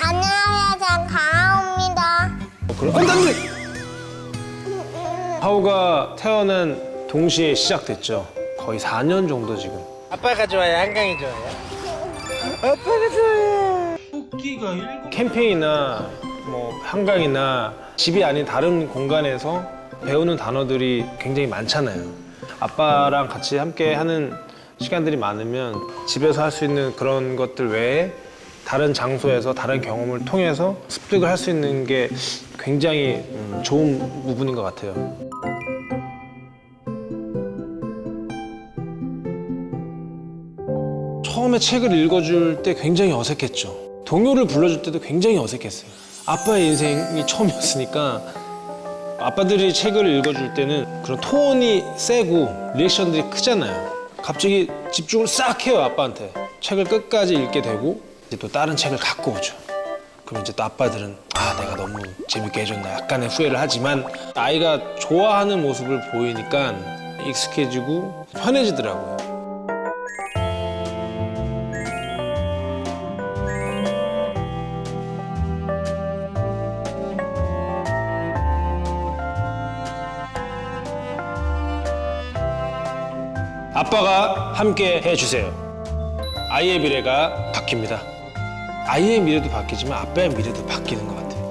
안녕하세요, 전 강아입니다. 어, 그럼 안돼 안돼. 하우가 태어난 동시에 시작됐죠. 거의 4년 정도 지금. 아빠가 좋아요? 한강이 좋아요? 아빠가 좋아요. 토끼가 일곱. 캠페인이나 뭐 한강이나 집이 아닌 다른 공간에서 배우는 단어들이 굉장히 많잖아요. 아빠랑 같이 함께 하는 시간들이 많으면 집에서 할 수 있는 그런 것들 외에 다른 장소에서 다른 경험을 통해서 습득을 할 수 있는 게 굉장히 음, 좋은 부분인 것 같아요. 처음에 책을 읽어줄 때 굉장히 어색했죠. 동요를 불러줄 때도 굉장히 어색했어요. 아빠의 인생이 처음이었으니까 아빠들이 책을 읽어줄 때는 그런 톤이 세고 리액션들이 크잖아요. 갑자기 집중을 싹 해요 아빠한테. 책을 끝까지 읽게 되고 이제 또 다른 책을 갖고 오죠. 그럼 이제 또 아빠들은 아 내가 너무 재밌게 해줬나 약간의 후회를 하지만 아이가 좋아하는 모습을 보이니까 익숙해지고 편해지더라고요. 아빠가 함께 해주세요. 아이의 미래가 바뀝니다. 아이의 미래도 바뀌지만 아빠의 미래도 바뀌는 것 같아요.